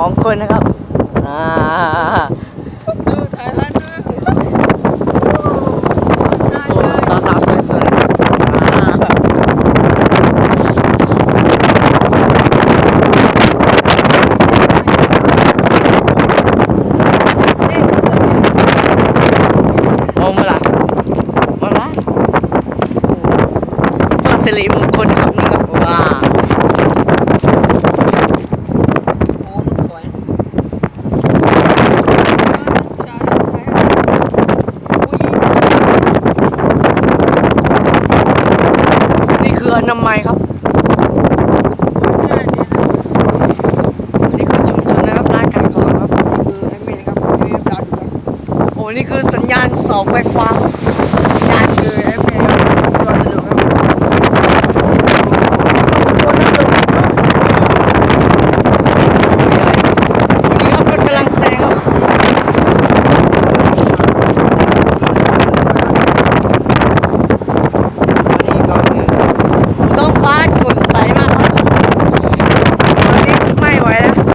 องคนนะครับอ่าดูถ่ายทันด้วยสาวสาวสวยๆอ่าโอ้มาละมาละก็สิริมงคลครับนี่ครับว้า โอ้ลูกสวยผู้หญิง นี่คื อนามัยครับนี่คือชุมชนนะครับร้านขายของครับนี่คือแอดมินครับมีดาวอยู่ครับโอ้นี่คือสัญญาณเสาไฟฟ้า